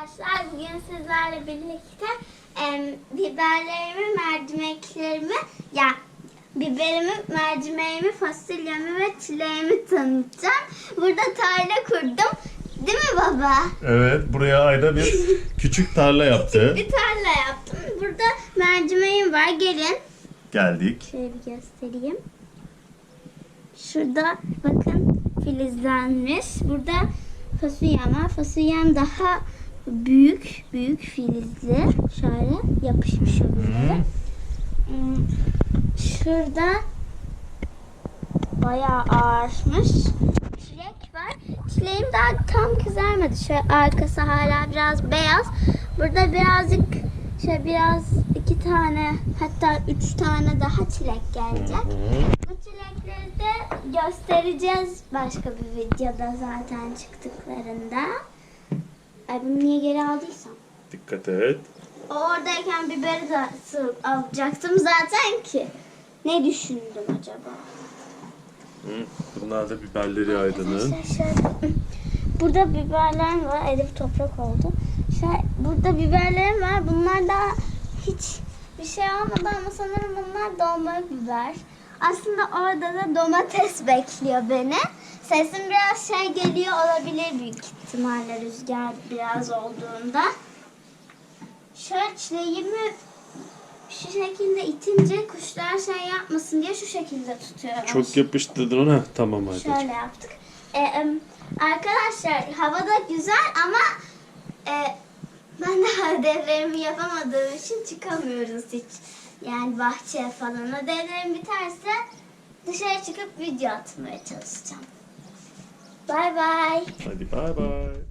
arkadaşlar. Bugün sizlerle birlikte em, biberlerimi, mercimeklerimi, ya biberimi, mercimeğimi, fasulyemi ve çileğimi tanıtacağım. Burada tarla kurdum. Değil mi baba? Evet, buraya Ayda bir küçük tarla yaptı. Bir tarla yaptım. Burada mercimeğim var. Gelin. Geldik. Şöyle bir göstereyim. Şurada bakın filizlenmiş. Burada fasulyem var. Fasulyem daha büyük, büyük filizli. Şöyle yapışmış öbürleri. Hmm, Şurada bayağı ağırmış. Çilek var. Çileğim daha tam kızarmadı. Şöyle arkası hala biraz beyaz. Burada birazcık şöyle biraz iki tane hatta üç tane daha çilek gelecek. Bu çilekleri de göstereceğiz başka bir videoda zaten çıktıklarında. Ay bunu niye geri aldıysam? Dikkat et. O oradayken biberi de alacaktım zaten ki. Ne düşündüm acaba? Hı, Bunlar da biberleri şöyle- Burada biberler var. Elif toprak oldu. Şöyle, burada biberlerim var. Bunlar da hiç bir şey olmadı ama sanırım bunlar dolma biber. Aslında orada da domates bekliyor beni. Sesim biraz şey geliyor olabilir büyük ihtimalle rüzgar biraz olduğunda. Şöyle çileğimi şu şekilde itince kuşlar şey yapmasın diye şu şekilde tutuyorum. Çok yapıştırdın ona. Tamam Ayda'cığım. Şöyle yaptık. E, em, arkadaşlar havada güzel ama e, ben de ödevlerimi yapamadığım için çıkamıyoruz hiç. Yani bahçeye falan. Ödevlerim biterse dışarı çıkıp video atmaya çalışacağım. Bay. Hadi bay bay.